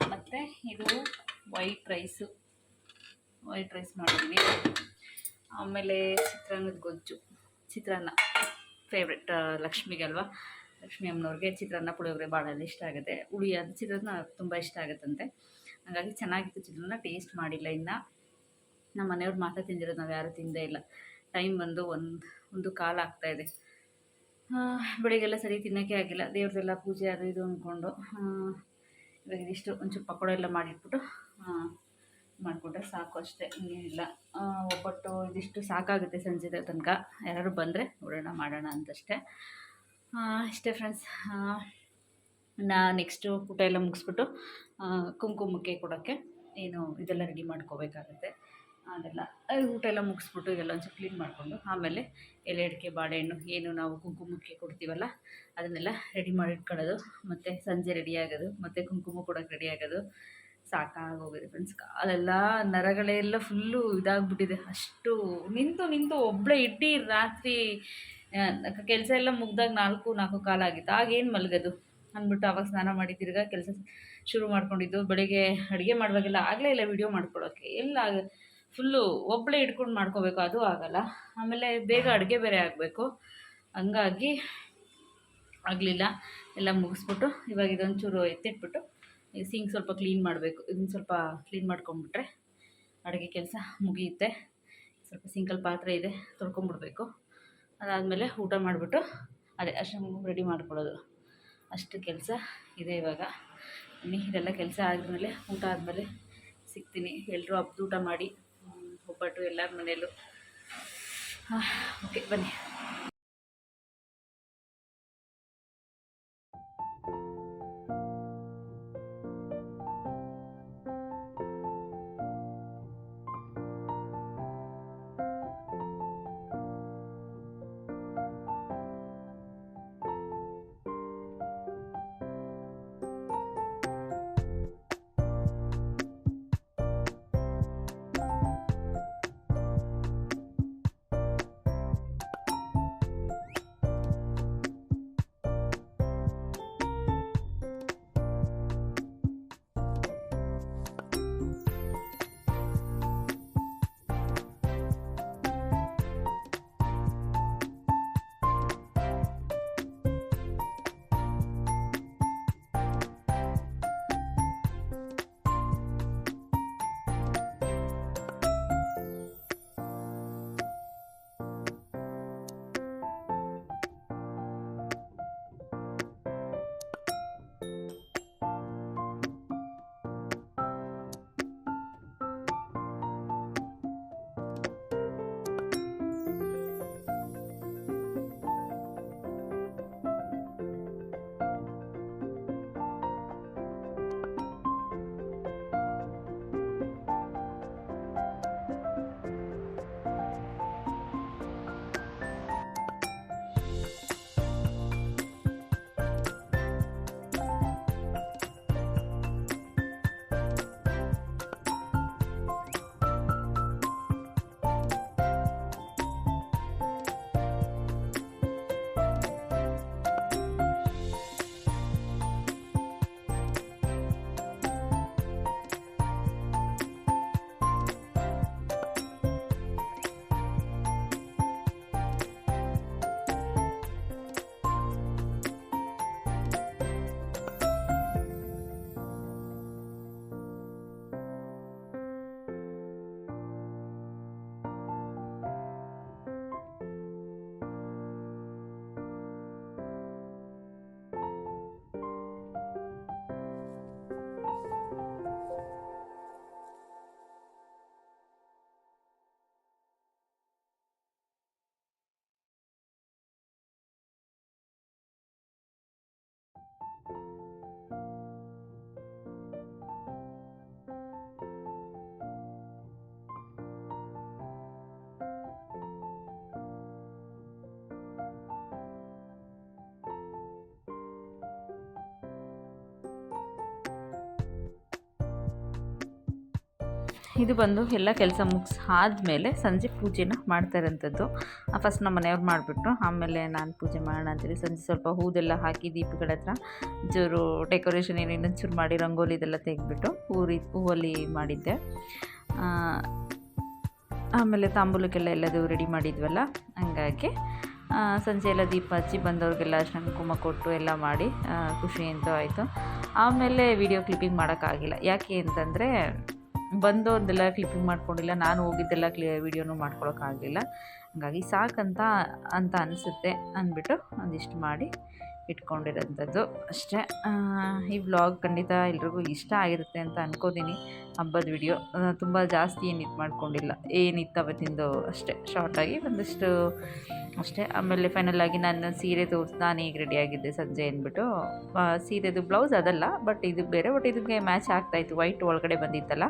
A: ಮತ್ತು ಇದು ವೈಟ್ ರೈಸು. ವೈಟ್ ರೈಸ್ ಮಾಡಿದ್ವಿ. ಆಮೇಲೆ ಚಿತ್ರಾನ್ನದ ಗೊಜ್ಜು. ಚಿತ್ರಾನ್ನ ಫೇವ್ರೆಟ್ ಲಕ್ಷ್ಮಿಗೆ ಅಲ್ವಾ? ಲಕ್ಷ್ಮಿ ಅಮ್ಮನವ್ರಿಗೆ ಚಿತ್ರಾನ್ನ ಪುಳಿಯೋಗರೆ ಭಾಳ ಇಷ್ಟ ಆಗುತ್ತೆ. ಹುಳಿ ಅದು ಚಿತ್ರಾನ್ನ ತುಂಬ ಇಷ್ಟ ಆಗುತ್ತಂತೆ. ಹಾಗಾಗಿ ಚೆನ್ನಾಗಿತ್ತು ಚಿತ್ರಾನ್ನ ಟೇಸ್ಟ್ ಮಾಡಿಲ್ಲ ಇನ್ನು. ನಮ್ಮ ಮನೆಯವ್ರು ಮಾತ್ರ ತಿಂದಿರೋದು ನಾವು ಯಾರೂ ತಿಂದೇ ಇಲ್ಲ. ಟೈಮ್ ಬಂದು ಒಂದು ಒಂದು ಕಾಲ ಆಗ್ತಾಯಿದೆ ಬೆಳಿಗ್ಗೆಲ್ಲ ಸರಿ ತಿನ್ನೋಕ್ಕೆ ಆಗಿಲ್ಲ. ದೇವ್ರದ್ದೆಲ್ಲ ಪೂಜೆ ಅದು ಇದು ಅಂದ್ಕೊಂಡು ಇವಾಗ ಇದಿಷ್ಟು ಒಂಚೂರು ಪಕೋಡ ಎಲ್ಲ ಮಾಡಿಟ್ಬಿಟ್ಟು ಮಾಡಿಕೊಂಡ್ರೆ ಸಾಕು ಅಷ್ಟೇ, ಇನ್ನೇನಿಲ್ಲ. ಒಬ್ಬಟ್ಟು ಇದಿಷ್ಟು ಸಾಕಾಗುತ್ತೆ ಸಂಜೆ ತನಕ. ಯಾರು ಬಂದರೆ ನೋಡೋಣ, ಮಾಡೋಣ ಅಂತಷ್ಟೇ. ಇಷ್ಟೇ ಫ್ರೆಂಡ್ಸ್ ನಾ ನೆಕ್ಸ್ಟು ಊಟ ಎಲ್ಲ ಮುಗಿಸ್ಬಿಟ್ಟು ಕುಂಕುಮಕ್ಕೆ ಕೊಡೋಕ್ಕೆ ಏನು ಇದೆಲ್ಲ ರೆಡಿ ಮಾಡ್ಕೋಬೇಕಾಗತ್ತೆ. ಅದೆಲ್ಲ. ಊಟ ಎಲ್ಲ ಮುಗಿಸ್ಬಿಟ್ಟು ಇದೆಲ್ಲ ಒಂಚೂರು ಕ್ಲೀನ್ ಮಾಡಿಕೊಂಡು ಆಮೇಲೆ ಎಲೆ ಅಡಿಕೆ ಬಾಳೆಹಣ್ಣು ಏನು ನಾವು ಕುಂಕುಮಕ್ಕೆ ಕೊಡ್ತೀವಲ್ಲ, ಅದನ್ನೆಲ್ಲ ರೆಡಿ ಮಾಡಿ ಇಟ್ಕೊಳ್ಳೋದು. ಮತ್ತು ಸಂಜೆ ರೆಡಿ ಆಗೋದು, ಮತ್ತು ಕುಂಕುಮ ಕೊಡೋಕೆ ರೆಡಿ ಆಗೋದು. ಸಾಕಾಗೋಗಿದೆ ಫ್ರೆಂಡ್ಸ್ ಕಾಲೆಲ್ಲ ನರಗಳೆಲ್ಲ ಫುಲ್ಲು ಇದಾಗ್ಬಿಟ್ಟಿದೆ. ಅಷ್ಟು ನಿಂತು ನಿಂತು ಒಬ್ಬಳೇ ಇಡ್ಡಿ ರಾತ್ರಿ ಕೆಲಸ ಎಲ್ಲ ಮುಗ್ದಾಗ ನಾಲ್ಕು ನಾಲ್ಕು ಕಾಲ ಆಗಿತ್ತು. ಆಗೇನು ಮಲಗೋದು? ಅಂದ್ಬಿಟ್ಟು ಆವಾಗ ಸ್ನಾನ ಮಾಡಿ ತಿರ್ಗಾ ಕೆಲಸ ಶುರು ಮಾಡ್ಕೊಂಡಿದ್ದು. ಬೆಳಿಗ್ಗೆ ಅಡುಗೆ ಮಾಡುವಾಗೆಲ್ಲ ಆಗಲೇ ಇಲ್ಲ ವಿಡಿಯೋ ಮಾಡ್ಕೊಳ್ಳೋಕ್ಕೆ ಎಲ್ಲ ಫುಲ್ಲು ಒಬ್ಬಳೇ ಇಟ್ಕೊಂಡು ಮಾಡ್ಕೋಬೇಕು, ಅದು ಆಗಲ್ಲ. ಆಮೇಲೆ ಬೇಗ ಅಡುಗೆ ಬೇರೆ ಆಗಬೇಕು. ಹಂಗಾಗಿ ಆಗಲಿಲ್ಲ. ಎಲ್ಲ ಮುಗಿಸ್ಬಿಟ್ಟು ಇವಾಗ ಇದೊಂಚೂರು ಎತ್ತಿಟ್ಬಿಟ್ಟು ಈ ಸಿಂಕ್ ಸ್ವಲ್ಪ ಕ್ಲೀನ್ ಮಾಡಬೇಕು. ಇದನ್ನ ಸ್ವಲ್ಪ ಕ್ಲೀನ್ ಮಾಡ್ಕೊಂಬಿಟ್ರೆ ಅಡುಗೆ ಕೆಲಸ ಮುಗಿಯುತ್ತೆ. ಸ್ವಲ್ಪ ಸಿಂಕಲ್ ಪಾತ್ರೆ ಇದೆ, ತೊಳ್ಕೊಂಬಿಡ್ಬೇಕು. ಅದಾದಮೇಲೆ ಊಟ ಮಾಡಿಬಿಟ್ಟು ಅದೇ ಅಷ್ಟು ರೆಡಿ ಮಾಡ್ಕೊಳ್ಳೋದು. ಅಷ್ಟು ಕೆಲಸ ಇದೆ ಇವಾಗ. ಇದೆಲ್ಲ ಕೆಲಸ ಆದಮೇಲೆ ಊಟ ಆದಮೇಲೆ ಸಿಗ್ತೀನಿ. ಎಲ್ಲರೂ ಹಬ್ಬದ ಊಟ ಮಾಡಿ. ಒಬ್ಬಟ್ಟು ಎಲ್ಲರ ಮನೆಯಲ್ಲೂ. ಓಕೆ ಬನ್ನಿ. ಇದು ಬಂದು ಎಲ್ಲ ಕೆಲಸ ಮುಗಿಸ್ ಆದಮೇಲೆ ಸಂಜೆ ಪೂಜೆನ ಮಾಡ್ತಾರಂಥದ್ದು ಫಸ್ಟ್ ನಮ್ಮ ಮನೆಯವ್ರು ಮಾಡಿಬಿಟ್ರು. ಆಮೇಲೆ ನಾನು ಪೂಜೆ ಮಾಡೋಣ ಅಂತೇಳಿ ಸಂಜೆ ಸ್ವಲ್ಪ ಹೂದೆಲ್ಲ ಹಾಕಿ ದೀಪಗಳ ಹತ್ರ ಜೋರು ಡೆಕೋರೇಷನ್ ಏನೇನು ಚೂರು ಮಾಡಿ ರಂಗೋಲಿ ಇದೆಲ್ಲ ತೆಗೆದ್ಬಿಟ್ಟು ಹೂರಿ, ಹೂವಲ್ಲಿ ಮಾಡಿದ್ದೆ. ಆಮೇಲೆ ತಾಂಬೂಲಕ್ಕೆಲ್ಲ ಎಲ್ಲದು ರೆಡಿ ಮಾಡಿದ್ವಲ್ಲ, ಹಂಗಾಗಿ ಸಂಜೆ ಎಲ್ಲ ದೀಪ ಹಚ್ಚಿ ಬಂದವ್ರಿಗೆಲ್ಲ ಅಷ್ಟು ಕುಂಕುಮ ಕೊಟ್ಟು ಎಲ್ಲ ಮಾಡಿ ಖುಷಿ ಅಂತೂ ಆಯಿತು. ಆಮೇಲೆ ವಿಡಿಯೋ ಕ್ಲಿಪ್ಪಿಂಗ್ ಮಾಡೋಕ್ಕಾಗಿಲ್ಲ. ಯಾಕೆ ಅಂತಂದರೆ ಬಂದವ್ರದ್ದೆಲ್ಲ ಕ್ಲಿಪ್ಪಿಂಗ್ ಮಾಡ್ಕೊಂಡಿಲ್ಲ, ನಾನು ಹೋಗಿದ್ದೆಲ್ಲ ಕ್ಲಿ ವೀಡಿಯೋನು ಮಾಡ್ಕೊಳೋಕ್ಕಾಗಲಿಲ್ಲ. ಹಾಗಾಗಿ ಸಾಕಂತ ಅಂತ ಅನಿಸುತ್ತೆ ಅಂದ್ಬಿಟ್ಟು ಒಂದಿಷ್ಟು ಮಾಡಿ. ಇಟ್ಕೊಂಡಿರೋಂಥದ್ದು ಅಷ್ಟೇ. ಈ ವ್ಲಾಗ್ ಖಂಡಿತ ಎಲ್ರಿಗೂ ಇಷ್ಟ ಆಗಿರುತ್ತೆ ಅಂತ ಅನ್ಕೋತೀನಿ. ಹಬ್ಬದ ವಿಡಿಯೋ ತುಂಬ ಜಾಸ್ತಿ ಏನು ಇದು ಮಾಡ್ಕೊಂಡಿಲ್ಲ. ಏನಿತ್ತು ಅವತ್ತಿಂದು ಅಷ್ಟೇ ಶಾರ್ಟಾಗಿ ಒಂದಷ್ಟು ಅಷ್ಟೇ. ಆಮೇಲೆ ಫೈನಲ್ ನಾನು ಸೀರೆ ತೋರಿಸಿ ನಾನು ಈಗ ರೆಡಿಯಾಗಿದ್ದೆ ಸಂಜೆ ಅಂದ್ಬಿಟ್ಟು. ಸೀರೆದು ಬ್ಲೌಸ್ ಅದಲ್ಲ ಬಟ್ ಇದು ಬೇರೆ ಬಟ್ ಇದಕ್ಕೆ ಮ್ಯಾಚ್ ಆಗ್ತಾಯಿತ್ತು ವೈಟ್ ಒಳಗಡೆ ಬಂದಿತ್ತಲ್ಲ.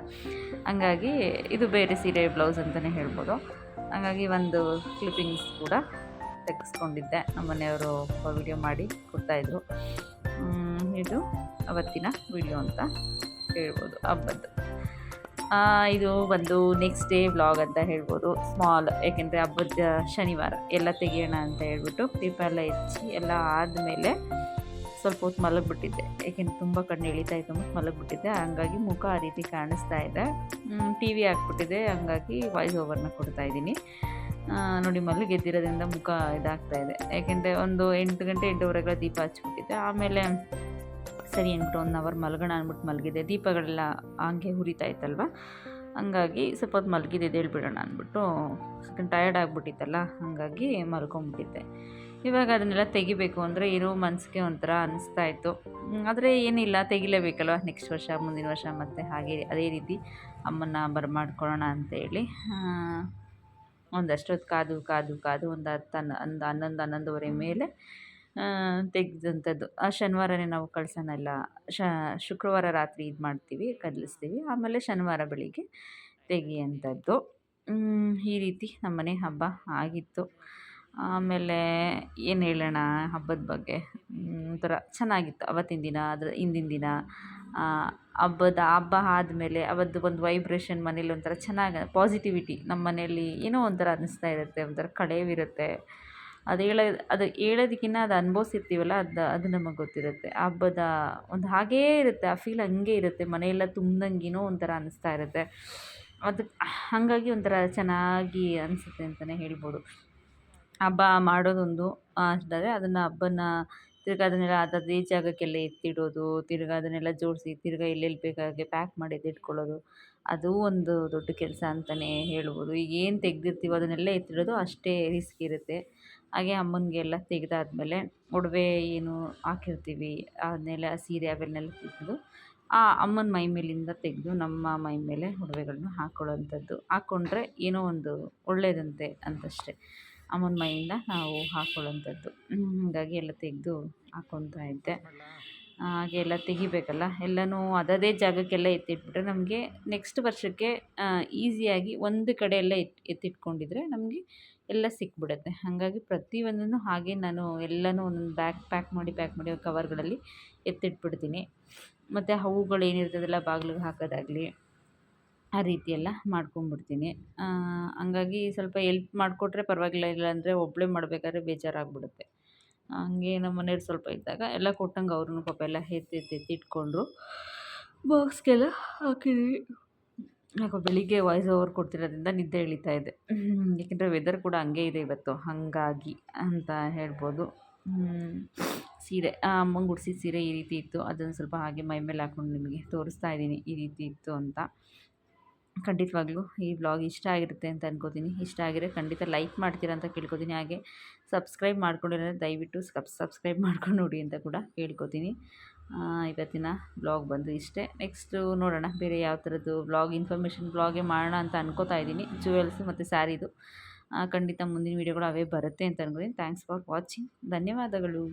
A: ಹಂಗಾಗಿ ಇದು ಬೇರೆ ಸೀರೆ ಬ್ಲೌಸ್ ಅಂತಲೇ ಹೇಳ್ಬೋದು. ಹಾಗಾಗಿ ಒಂದು ಕ್ಲಿಪ್ಪಿಂಗ್ಸ್ ಕೂಡ. ತೆಗೆಸ್ಕೊಂಡಿದ್ದೆ. ನಮ್ಮ ಮನೆಯವರು ವಿಡಿಯೋ ಮಾಡಿ ಕೊಡ್ತಾಯಿದ್ರು. ಇದು ಅವತ್ತಿನ ವಿಡಿಯೋ ಅಂತ ಹೇಳ್ಬೋದು, ಹಬ್ಬದ್ದು. ಇದು ಬಂದು ನೆಕ್ಸ್ಟ್ ಡೇ ವ್ಲಾಗ್ ಅಂತ ಹೇಳ್ಬೋದು. ಸ್ಮಾಲ್ ಏಕೆಂದರೆ ಹಬ್ಬದ ಶನಿವಾರ. ಎಲ್ಲ ತೆಗಿಯೋಣ ಅಂತ ಹೇಳ್ಬಿಟ್ಟು ದೀಪ ಎಲ್ಲ ಹೆಚ್ಚಿ ಎಲ್ಲ ಆದಮೇಲೆ ಸ್ವಲ್ಪ ಹೊತ್ತು ಮಲಗಿಬಿಟ್ಟಿದ್ದೆ. ಯಾಕೆಂದ್ರೆ ತುಂಬ ಕಣ್ಣು ಎಳಿತಾ ಇತ್ತು ಮತ್ತು ಮಲಗಿಬಿಟ್ಟಿದ್ದೆ. ಹಂಗಾಗಿ ಮುಖ ಆ ರೀತಿ ಕಾಣಿಸ್ತಾ ಇದೆ. ಟಿ ವಿ ಹಾಕ್ಬಿಟ್ಟಿದೆ. ಹಂಗಾಗಿ ವಾಯ್ಸ್ ಓವರ್ನ ಕೊಡ್ತಾ ಇದ್ದೀನಿ. ನೋಡಿ ಗೆದ್ದಿರೋದ್ರಿಂದ ಮುಖ ಇದಾಗ್ತಾ ಇದೆ. ಯಾಕೆಂದರೆ ಒಂದು ಎಂಟು ಗಂಟೆ ಎಂಟೂವರೆಗಳ ದೀಪ ಹಚ್ಬಿಟ್ಟಿದ್ದೆ ಆಮೇಲೆ ಸರಿ ಅಂದ್ಬಿಟ್ಟು ಒನ್ ಅವರ್ ಮಲಗೋಣ ಅಂದ್ಬಿಟ್ಟು ಮಲಗಿದೆ ದೀಪಗಳೆಲ್ಲ ಹಂಗೆ ಹುರಿತಾ ಇತ್ತಲ್ವ? ಹಂಗಾಗಿ ಸ್ವಲ್ಪ ಹೊತ್ತು ಮಲಗಿದೆ ಹೇಳ್ಬಿಡೋಣ ಅಂದ್ಬಿಟ್ಟು ಸೆಕೆಂಡ್ ಟಯರ್ಡ್ ಆಗಿಬಿಟ್ಟಿತ್ತಲ್ಲ, ಹಾಗಾಗಿ ಮಲ್ಕೊಂಬಿಟ್ಟಿದ್ದೆ ಇವಾಗ ಅದನ್ನೆಲ್ಲ ತೆಗಿಬೇಕು ಅಂದರೆ ಇರೋ ಮನಸ್ಸಿಗೆ ಒಂಥರ ಅನಿಸ್ತಾ ಇತ್ತು. ಆದರೆ ಏನಿಲ್ಲ, ತೆಗಿಲೇಬೇಕಲ್ವ? ನೆಕ್ಸ್ಟ್ ವರ್ಷ, ಮುಂದಿನ ವರ್ಷ ಮತ್ತೆ ಹಾಗೆ ಅದೇ ರೀತಿ ಅಮ್ಮನ್ನ ಬರಮಾಡ್ಕೊಳ್ಳೋಣ ಅಂತೇಳಿ ಒಂದಷ್ಟೊತ್ತು ಕಾದು ಕಾದು ಕಾದು ಒಂದು ಹತ್ತು ಹನ್ನ, ಒಂದು ಹನ್ನೊಂದು, ಹನ್ನೊಂದುವರೆ ಮೇಲೆ ತೆಗೆದಂಥದ್ದು ಆ ಶನಿವಾರನೇ ನಾವು ಕಳ್ಸೋಣಲ್ಲ ಶ, ಶುಕ್ರವಾರ ರಾತ್ರಿ ಇದು ಮಾಡ್ತೀವಿ, ಕದಲಿಸ್ತೀವಿ. ಆಮೇಲೆ ಶನಿವಾರ ಬೆಳಿಗ್ಗೆ ತೆಗಿಯೋಂಥದ್ದು ಈ ರೀತಿ ನಮ್ಮನೆ ಹಬ್ಬ ಆಗಿತ್ತು. ಆಮೇಲೆ ಏನು ಹೇಳೋಣ, ಹಬ್ಬದ ಬಗ್ಗೆ? ಒಂಥರ ಚೆನ್ನಾಗಿತ್ತು. ಅವತ್ತಿನ ದಿನ, ಅದ್ರ ಹಿಂದಿನ ದಿನ ಹಬ್ಬದ ಹಬ್ಬ ಆದಮೇಲೆ ಅವತ್ತು ಒಂದು ವೈಬ್ರೇಷನ್ ಮನೇಲಿ ಒಂಥರ ಚೆನ್ನಾಗಿ ಪಾಸಿಟಿವಿಟಿ ನಮ್ಮ ಮನೆಯಲ್ಲಿ ಏನೋ ಒಂಥರ ಅನ್ನಿಸ್ತಾ ಇರುತ್ತೆ, ಒಂಥರ ಕಳೆವಿರುತ್ತೆ. ಅದು ಹೇಳೋ, ಅದು ಹೇಳೋದಕ್ಕಿಂತ ಅದು ಅನುಭವಿಸಿರ್ತೀವಲ್ಲ, ಅದು ಅದು ನಮಗೆ ಗೊತ್ತಿರುತ್ತೆ. ಹಬ್ಬದ ಒಂದು ಹಾಗೇ ಇರುತ್ತೆ, ಆ ಫೀಲ್ ಹಂಗೆ ಇರುತ್ತೆ, ಮನೆಯೆಲ್ಲ ತುಂಬ್ದಂಗೆನೋ ಒಂಥರ ಅನ್ನಿಸ್ತಾ ಇರುತ್ತೆ. ಅದು ಹಾಗಾಗಿ ಒಂಥರ ಚೆನ್ನಾಗಿ ಅನಿಸುತ್ತೆ ಅಂತಲೇ ಹೇಳ್ಬೋದು. ಹಬ್ಬ ಮಾಡೋದೊಂದು ಅಷ್ಟಾದರೆ ಅದನ್ನು ಹಬ್ಬನ ತಿರ್ಗಾ ಅದನ್ನೆಲ್ಲ ಅದದೇ ಜಾಗಕ್ಕೆಲ್ಲ ಎತ್ತಿಡೋದು, ತಿರ್ಗಿ ಅದನ್ನೆಲ್ಲ ಜೋಡಿಸಿ ತಿರ್ಗಾ ಎಲ್ಲೆಲ್ಲಿ ಬೇಕಾಗೆ ಪ್ಯಾಕ್ ಮಾಡಿ ಇಟ್ಕೊಳ್ಳೋದು. ಅದು ಒಂದು ದೊಡ್ಡ ಕೆಲಸ ಅಂತಲೇ ಹೇಳ್ಬೋದು. ಈಗ ಏನು ತೆಗೆದಿರ್ತೀವೋ ಅದನ್ನೆಲ್ಲ ಎತ್ತಿಡೋದು ಅಷ್ಟೇ ರಿಸ್ಕ್ ಇರುತ್ತೆ. ಹಾಗೆ ಅಮ್ಮನಿಗೆ ಎಲ್ಲ ತೆಗೆದಾದ್ಮೇಲೆ ಒಡವೆ ಏನು ಹಾಕಿರ್ತೀವಿ, ಅದನ್ನೆಲ್ಲ ಸೀರೆ ಅವೆಲ್ಲನೆಲ್ಲ ತೆಗೆದು, ಆ ಅಮ್ಮನ ಮೈ ಮೇಲಿಂದ ತೆಗೆದು ನಮ್ಮ ಮೈ ಮೇಲೆ ಒಡವೆಗಳನ್ನ ಹಾಕ್ಕೊಳ್ಳೋವಂಥದ್ದು ಹಾಕ್ಕೊಂಡ್ರೆ ಏನೋ ಒಂದು ಒಳ್ಳೆಯದಂತೆ ಅಂತಷ್ಟೇ. ಅಮ್ಮನ ಮೈಯಿಂದ ನಾವು ಹಾಕ್ಕೊಳ್ಳೋವಂಥದ್ದು ಹಾಗಾಗಿ ಎಲ್ಲ ತೆಗೆದು ಹಾಕ್ಕೊತಾ ಇದ್ದೆ. ಹಾಗೆ ಎಲ್ಲ ತೆಗಿಬೇಕಲ್ಲ, ಎಲ್ಲನೂ ಅದದೇ ಜಾಗಕ್ಕೆಲ್ಲ ಎತ್ತಿಟ್ಬಿಟ್ರೆ ನಮಗೆ ನೆಕ್ಸ್ಟ್ ವರ್ಷಕ್ಕೆ ಈಸಿಯಾಗಿ ಒಂದು ಕಡೆ ಎಲ್ಲ ಎತ್, ಎತ್ತಿಟ್ಕೊಂಡಿದ್ರೆ ನಮಗೆ ಎಲ್ಲ ಸಿಕ್ಬಿಡುತ್ತೆ. ಹಾಗಾಗಿ ಪ್ರತಿಯೊಂದನ್ನು ಹಾಗೆ ನಾನು ಎಲ್ಲನೂ ಒಂದೊಂದು ಬ್ಯಾಗ್ ಪ್ಯಾಕ್ ಮಾಡಿ ಪ್ಯಾಕ್ ಮಾಡಿ ಕವರ್ಗಳಲ್ಲಿ ಎತ್ತಿಟ್ಬಿಡ್ತೀನಿ. ಮತ್ತು ಹೂಗಳು ಏನಿರ್ತದಲ್ಲ ಬಾಗ್ಲಿಗೆ ಹಾಕೋದಾಗಲಿ ಆ ರೀತಿ ಎಲ್ಲ ಮಾಡ್ಕೊಂಬಿಡ್ತೀನಿ ಹಂಗಾಗಿ ಸ್ವಲ್ಪ ಎಲ್ಪ್ ಮಾಡಿಕೊಟ್ರೆ ಪರವಾಗಿಲ್ಲ, ಇಲ್ಲಾಂದರೆ ಒಬ್ಬಳೇ ಮಾಡಬೇಕಾದ್ರೆ ಬೇಜಾರಾಗ್ಬಿಡುತ್ತೆ. ಹಂಗೆ ನಮ್ಮ ಮನೆಯವ್ರು ಸ್ವಲ್ಪ ಇದ್ದಾಗ ಎಲ್ಲ ಕೊಟ್ಟಂಗೆ ಅವ್ರೂ ಪಾಪ ಎಲ್ಲ ಎತ್ತಿ ಎತ್ತಿ ಎತ್ತಿ ಇಟ್ಕೊಂಡ್ರು. ಬಾಕ್ಸ್ಗೆಲ್ಲ ಹಾಕಿದ್ವಿ. ಯಾಕೋ ಬೆಳಿಗ್ಗೆ ವಾಯ್ಸ್ ಓವರ್ ಕೊಡ್ತಿರೋದ್ರಿಂದ ನಿದ್ದೆ ಎಳೀತಾ ಇದೆ. ಏಕೆಂದರೆ ವೆದರ್ ಕೂಡ ಹಂಗೆ ಇದೆ ಇವತ್ತು. ಹಾಗಾಗಿ ಅಂತ ಹೇಳ್ಬೋದು. ಸೀರೆ ಅಮ್ಮಂಗೆ ಉಡಿಸಿದ ಸೀರೆ ಈ ರೀತಿ ಇತ್ತು. ಅದನ್ನು ಸ್ವಲ್ಪ ಹಾಗೆ ಮೈ ಮೇಲೆ ಹಾಕ್ಕೊಂಡು ನಿಮಗೆ ತೋರಿಸ್ತಾ ಇದ್ದೀನಿ. ಈ ರೀತಿ ಇತ್ತು ಅಂತ. ಖಂಡಿತವಾಗ್ಲೂ ಈ ವ್ಲಾಗ್ ಇಷ್ಟ ಆಗಿರುತ್ತೆ ಅಂತ ಅನ್ಕೋತೀನಿ. ಇಷ್ಟ ಆಗಿದ್ರೆ ಖಂಡಿತ ಲೈಕ್ ಮಾಡ್ತೀರಾ ಅಂತ ಕೇಳ್ಕೊತೀನಿ. ಹಾಗೆ ಸಬ್ಸ್ಕ್ರೈಬ್ ಮಾಡ್ಕೊಂಡಿರೋ ದಯವಿಟ್ಟು ಸಬ್, ಸಬ್ಸ್ಕ್ರೈಬ್ ಮಾಡ್ಕೊಂಡು ನೋಡಿ ಅಂತ ಕೂಡ ಕೇಳ್ಕೊತೀನಿ. ಇವತ್ತಿನ ವ್ಲಾಗ್ ಬಂದು ಇಷ್ಟೇ. ನೆಕ್ಸ್ಟು ನೋಡೋಣ. ಬೇರೆ ಯಾವ ಥರದ್ದು ವ್ಲಾಗ್ ಇನ್ಫಾರ್ಮೇಷನ್ ವ್ಲಾಗೇ ಮಾಡೋಣ ಅಂತ ಅನ್ಕೋತಾ ಇದ್ದೀನಿ. ಜುವೆಲ್ಸ್ ಮತ್ತು ಸ್ಯಾರಿದು ಖಂಡಿತ ಮುಂದಿನ ವೀಡಿಯೋಗಳು ಅವೇ ಬರುತ್ತೆ ಅಂತ ಅನ್ಕೋತೀನಿ. ಥ್ಯಾಂಕ್ಸ್ ಫಾರ್ ವಾಚಿಂಗ್ ಧನ್ಯವಾದಗಳು.